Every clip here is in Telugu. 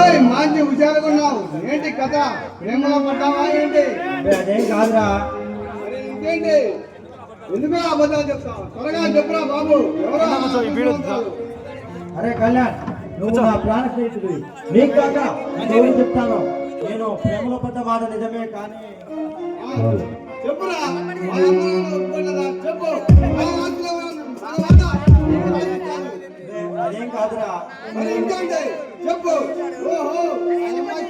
ఓయ్ మంచి ఏంటి కథ? ప్రేమలో పడ్డావా ఏంటి? అదేం కాదురా. ఇంకేంటి? ఎందుకు అబద్ధాలు చెప్తావు? త్వరగా చెప్పురా బాబు. ఎవరో? అరే కళ్యాణ్ నువ్వు నా ప్రాణ స్నేహితుడివి. నీకు కాక ఇంకెవరికి చెప్తాను. నేను ప్రేమలో పడ్డ మాట నిజమే కానీ చెప్పురా? చెప్పు. కాదురా మరి ఇంకేంటి? చెప్పు. ఓహో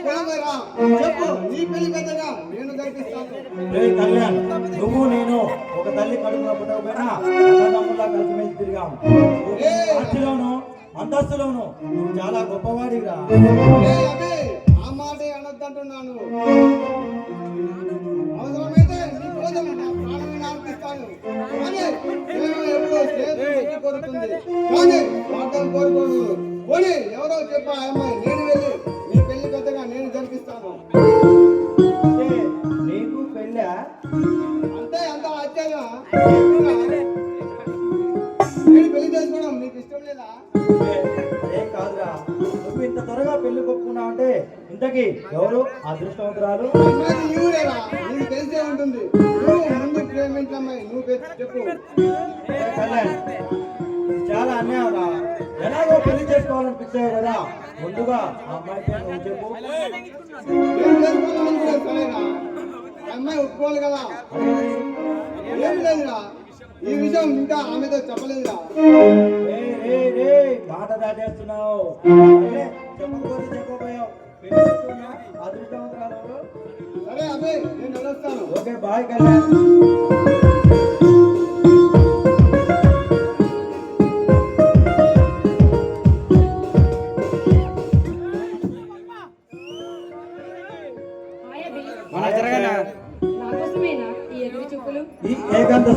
ప్రేమరా? చెప్పు. నీ పెళ్ళి పెద్దగా నేను కళ్యాణ్ నువ్వు నేను ఒక తల్లి కడుపులో పుట్టకపోయినా అన్నదమ్ములా కలిసిమెలిసి తిరిగాం. ఏ. ఆస్తిలోను అంతస్తులోను నువ్వు చాలా అబే, ఆ మాటే అనొద్దంటున్నాను. పోనీ ఎవరో చెప్పా అమ్మాయి నేను వెళ్ళి నీ పెళ్ళి పెద్దగా నేను జరిపిస్తాను. నీకు పెళ్ళా? అంతే అంత ఆశ్చర్యం. నేను పెళ్ళి చేసుకోవడం నీకు ఇష్టం లేదా? కాదురా. నువ్వు ఇంత త్వరగా పెళ్ళి కొప్పుకున్నావు అంటే ఇంతకీ ఎవరు అదృష్టవంతురాలు? నీకు తెలిసే ఉంటుంది. నువ్వు ముందు చెప్పు. చాలా అన్యాయం రా. ఎలాగో పెళ్ళి చేసుకోవాలనిపించావు కదా? ముందుగా ఆ అమ్మాయి పేరు నువ్వు చెప్పు. అమ్మాయి ఒప్పుకోవాలి కదా? ఏం లేదురా. ఈ విషయం ఇంకా ఆమెతో చెప్పలేదురా. మాట దాటేస్తున్నావు. చెప్పకపోతే చెప్పబోయావు. అదృష్టవంతురాలు? సరే అబ్బాయి నేను ఓకే బాయ్ కళ్యాణ్.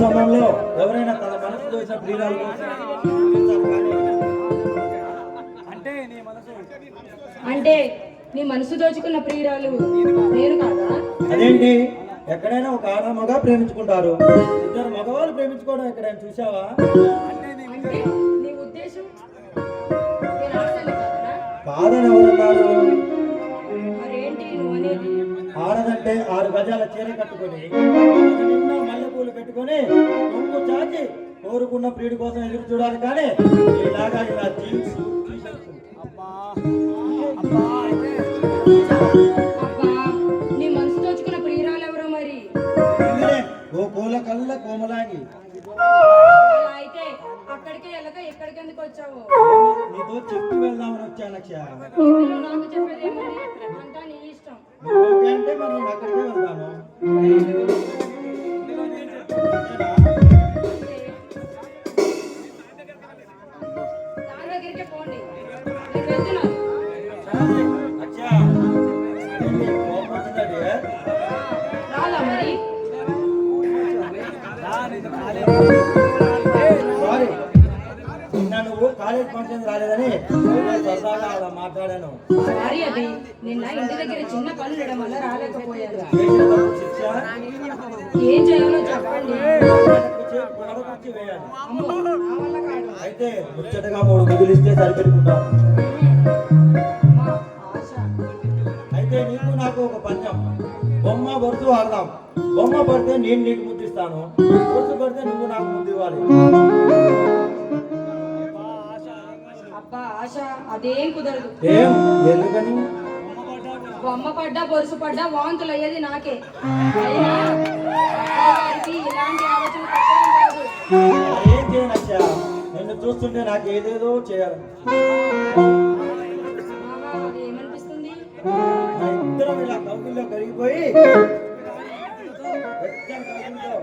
సమయంలో ఎవరైనా తన మనసు దోచిన ప్రియురాలు అంటే నీ మనసు దోచుకున్న ప్రియురాలు నేను కాదా? అదేంటి? ఎక్కడైనా ఒక ఆడ మగ ప్రేమించుకుంటారు. ఇద్దరు మగవాళ్ళు ప్రేమించుకోవడం ఎక్కడైనా చూసావా అంటే నీ ఉద్దేశం కాదనా? ఎవరన్నారు ఆడదంటే ఆరు గజాల చీర కట్టుకొని నిన్న మల్లెపూలు పెట్టుకొని కొంగు చాచి కోరుకున్న ప్రియుడి కోసం ఎదురు చూడాలి కానీ ఇలాగా ఇలా జీన్స్ టీ-షర్ట్స్. అబ్బా నీ మనసు దోచుకున్న ప్రియురాలు ఎవరో మరి ఓ కళ్ళ కోమలాంగి. అయితే అక్కడికే వెళ్ళక ఎందుకు వచ్చావు? నీతో చెప్పి వెళ్దామని వచ్చాను లక్ష్య. నాకు చెప్పేదేముంది అంతా నీ ఓకే అంటే మరి నేను అక్కడికే వెళ్తాను ఫంక్షన్ రాలేదని ఏదో సరదాగా అలా మాట్లాడాను. సారీ అది నిన్న ఇంటి దగ్గర చిన్న పనులు ఉండడం వల్ల రాలేకపోయాను చేసిన తప్పు శిక్ష ఏం చేయాలో చెప్పండి. గొడవకొచ్చి గొడవకొచ్చి వేయాలి అమ్మో నా వల్ల కాదు అయితే ముచ్చటగా మూడు మిగిలిస్తే సరిపెట్టుకుంటాను మా ఆశ అయితే నీకు నాకు ఒక పంచం. బొమ్మ బొరుసు ఆడదాం బొమ్మ పడితే నేను నీకు ముద్దిస్తాను బొరుసు పడితే నువ్వు నాకు ముద్దు ఇవ్వాలి. అబ్బా ఆశ అదేం కుదరదు. ఏం? ఎందుకని? బొమ్మ పడ్డా బొరుసు పడ్డా వాంతులు అయ్యేది నాకే. అయినా గారికి ఇలాంటి ఆలోచన తప్పేం కాదు. ఏం చేయనచ్చా నిన్ను చూస్తుంటే నాకు ఏదేదో చేయాలి. ఆహా, ఏమనిపిస్తుంది ఇద్దరం ఇలా కౌకిల్లో కరిగిపోయి వెచ్చని కౌగిలిలో.